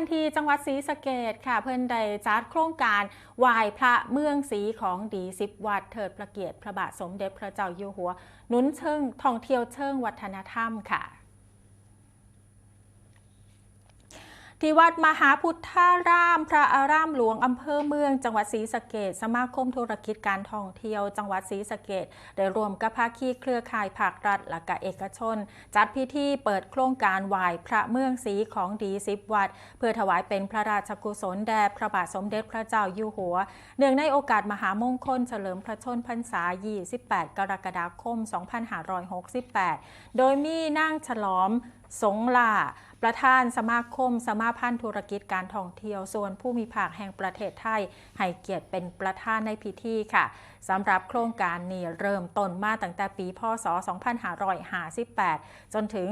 นทีจังหวัดศรีสะเกดค่ะ เพิ่นได้จัดโครงการไหว้พระเมืองศรีของดีสิบวัดเถิดประเกียรติพระบาทสมเด็จพระเจ้าอยู่หัวหนุนเชิงท่องเที่ยวเชิงวัฒนธรรมค่ะ ที่วัดมหาพุทธาราม พระอารามหลวงอำเภอเมือง จังหวัดศรีสะเกดสมาคมธุรกิจการท่องเที่ยว จังหวัดศรีสะเกดได้รวมกับภาคีเครือข่ายภาครัฐและกเอกชน จัดพิธีเปิดโครงการไหว้พระเมืองศรีของดีสิบวัด เพื่อถวายเป็นพระราชกุศลแด่พระบาทสมเด็จพระเจ้าอยู่หัว เนื่องในโอกาสมหามงคลเฉลิมพระชนพรรษา 28 กรกฎาคม 2568 โดยมีนางฉลอมสงลาประธานสมาคม สมาพันธ์ธุรกิจการท่องเที่ยวส่วนผู้มีภาคแห่งประเทศไทย ให้เกียรติเป็นประธานในพิธีค่ะสำหรับโครงการนี้เริ่มต้นมาตั้งแต่ปี พศ 2558 จนถึง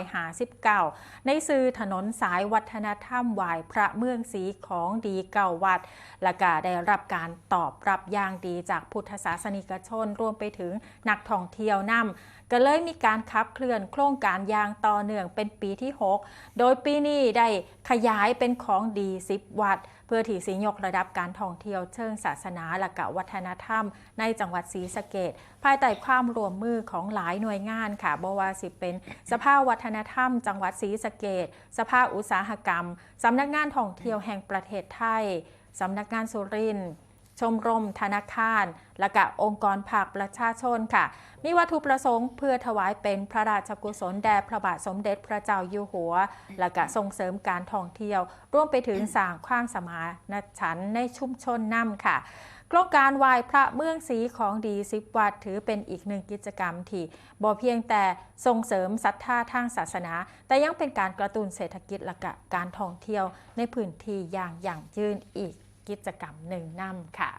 2559 ในสื่อถนนสายวัฒนธรรมวายพระเมืองศรีของดีเก่าวัด และก็ได้รับการตอบรับอย่างดีจากพุทธศาสนิกชนรวมไปถึงนักท่องเที่ยวนำก็เลยมีการขับเคลื่อนโครงการอย่างต่อเนื่องเป็นปีที่6 โดยปีนี้ได้ขยายเป็นของดี 10 วัด เพื่อที่สิยกระดับการท่องเที่ยวเชิงศาสนาและกะวัฒนธรรม ในจังหวัดศรีสะเกดภายใต้ความร่วมมือของหลายหน่วยงานค่ะบว่าสิเป็นสภาวัฒนธรรม จังหวัดศรีสะเกดสภาอุตสาหกรรมสำนักงานท่องเที่ยวแห่งประเทศไทยสำนักงานสุรินทร์ ชมรมธนาคาร และกะองค์กรภาคประชาชนค่ะ มีวัตถุประสงค์เพื่อถวายเป็นพระราชกุศลแด่พระบาทสมเด็จพระเจ้าอยู่หัว และกะส่งเสริมการท่องเที่ยว ร่วมไปถึงสร้างความสมานฉันท์ในชุมชนนำค่ะโครงการไหว้พระเมืองศรีของดีสิบวัดถือเป็นอีกหนึ่งกิจกรรมที่บ่เพียงแต่ส่งเสริมศรัทธาทางศาสนา แต่ยังเป็นการกระตุ้นเศรษฐกิจและกะการท่องเที่ยวในพื้นที่อย่างอย่างยืนอีก กิจกรรมหนึ่งนำค่ะ